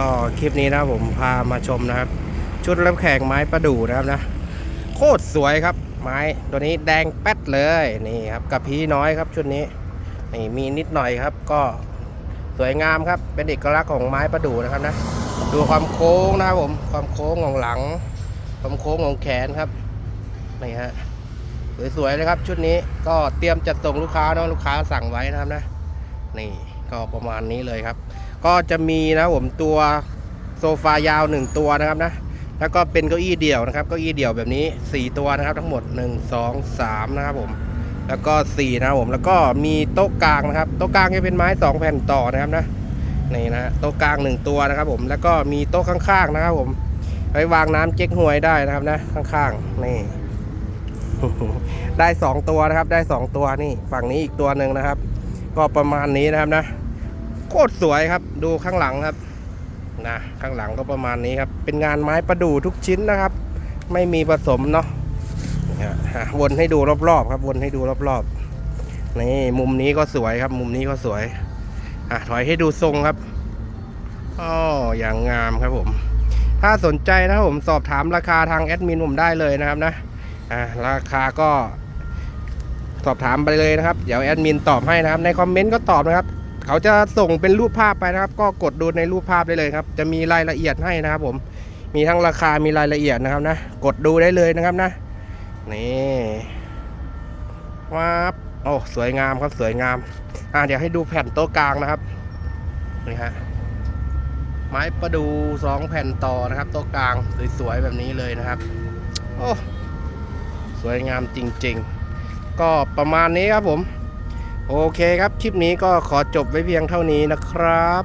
ก็คลิปนี้นะผมพามาชมนะครับ ชุดรับแขกไม้ประดู่นะครับนะ โคตรสวยครับ ไม้ตัวนี้แดงแป๊ดเลยนี่ครับกับพีน้อยครับชุดนี้นี่มีนิดหน่อยครับ ก็สวยงามครับเป็นเอกลักษณ์ของไม้ประดู่นะครับนะดูความโค้งนะครับผม ความโค้งของหลัง ความโค้งของแขนครับนี่ฮะสวยๆเลยครับ ชุดนี้ก็เตรียมจัดส่งลูกค้าเนาะลูกค้าสั่งไว้นะครับนะนี่ ก็ประมาณนี้เลยครับ ก็จะมีนะผมตัวโซฟายาวหนึ่งตัวนะครับนะแล้วก็เป็นเก้าอี้เดี่ยวนะครับเก้าอี้เดี่ยวแบบนี้ 4 ตัวนะครับ ทั้งหมด 1 2 3 นะครับผม แล้วก็4นะครับผมแล้วก็มีโต๊ะกลางนะครับโต๊ะกลางจะเป็นไม้ 2 แผ่นต่อนะครับนะนี่นะโต๊ะกลาง 1 ตัวนะครับผมแล้วก็มีโต๊ะข้างๆนะครับผมไว้วางน้ำเจ๊กฮวยได้นะครับนะข้างๆนี่ได้ 2 ตัวนะครับได้ 2 ตัวนี่ฝั่งนี้อีกตัวหนึ่งนะครับ ก็ประมาณนี้นะครับนะ โคตรสวยครับ ดูข้างหลังครับนะข้างหลังก็ประมาณนี้ครับ เป็นงานไม้ประดู่ทุกชิ้นนะครับ ไม่มีผสมเนาะวนให้ดูรอบๆ ครับวนให้ดูรอบๆนี่มุมนี้ก็สวยครับ มุมนี้ก็สวยอะถอยให้ดูทรงครับอ๋ออย่างงามครับผม ถ้าสนใจนะผมสอบถามราคาทางแอดมินผมได้เลยนะครับนะอะราคาก็สอบถามไปเลยนะครับ เดี๋ยวแอดมินตอบให้นะครับ ในคอมเมนต์ก็ตอบนะครับ เขาจะส่งเป็นรูปภาพไปนะครับ ก็กดดูในรูปภาพได้เลยครับ จะมีรายละเอียดให้นะครับผมมีทั้งราคามีรายละเอียดนะครับนะ กดดูได้เลยนะครับนะนี่ว้าบโอ้สวยงามครับสวยงาม อ่าเดี๋ยวให้ดูแผ่นโต๊ะกลางนะครับนี่ฮะไม้ประดูสองแผ่นต่อนะครับ โต๊ะกลางสวยๆแบบนี้เลยนะครับ โอ้สวยงามจริง ๆ ก็ประมาณนี้ครับผม โอเคครับ คลิปนี้ก็ขอจบไว้เพียงเท่านี้นะครับ